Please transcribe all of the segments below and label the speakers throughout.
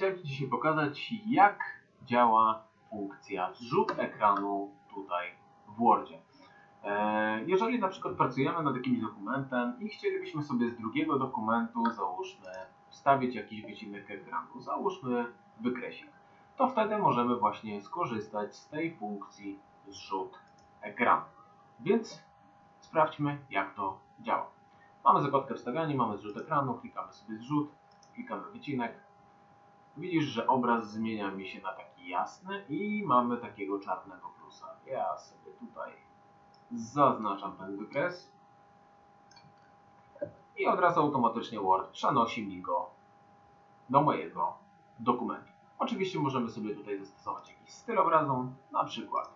Speaker 1: chciałem Ci dzisiaj pokazać, jak działa funkcja zrzut ekranu tutaj w Wordzie. E, Jeżeli na przykład pracujemy nad jakimś dokumentem i chcielibyśmy sobie z drugiego dokumentu, załóżmy, wstawić jakiś wycinek ekranu, załóżmy wykresik, to wtedy możemy właśnie skorzystać z tej funkcji zrzut ekranu. Więc sprawdźmy, jak to działa. Mamy zakładkę wstawiania, mamy zrzut ekranu, klikamy sobie zrzut, klikamy wycinek. Widzisz, że obraz zmienia mi się na taki jasny i mamy takiego czarnego plusa. Ja sobie tutaj zaznaczam ten wykres i od razu automatycznie Word przenosi mi go do mojego dokumentu. Oczywiście możemy sobie tutaj zastosować jakiś styl obrazu, na przykład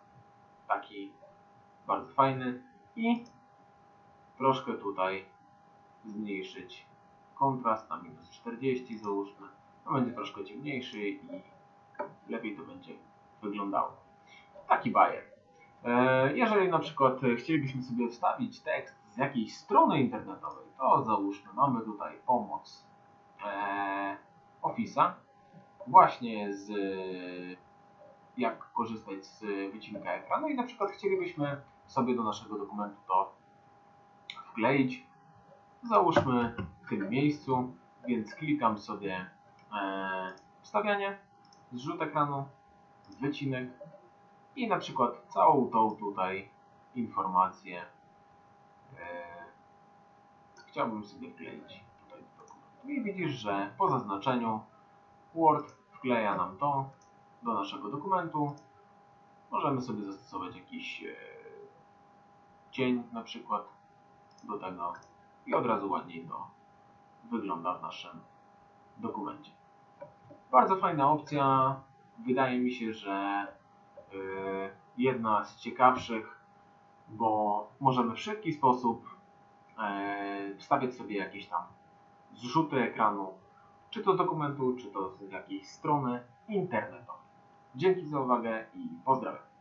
Speaker 1: taki bardzo fajny i troszkę tutaj zmniejszyć kontrast na minus 40 załóżmy. Będzie troszkę ciemniejszy i lepiej to będzie wyglądało. Taki bajer. E, Jeżeli na przykład chcielibyśmy sobie wstawić tekst z jakiejś strony internetowej, to załóżmy, mamy tutaj pomoc e, Office'a, właśnie z jak korzystać z wycinka ekranu i na przykład chcielibyśmy sobie do naszego dokumentu to wkleić. Załóżmy w tym miejscu, więc klikam sobie e, wstawianie, zrzut ekranu, wycinek i na przykład całą tą tutaj informację e, chciałbym sobie wkleić tutaj do dokumentu. I widzisz, że po zaznaczeniu Word wkleja nam to do naszego dokumentu. Możemy sobie zastosować jakiś e, cień na przykład do tego i od razu ładniej to wygląda w naszym. Bardzo fajna opcja. Wydaje mi się, że y, jedna z ciekawszych, bo możemy w szybki sposób e, wstawiać sobie jakieś tam zrzuty ekranu, czy to z dokumentu, czy to z jakiejś strony internetowej. Dzięki za uwagę i pozdrawiam.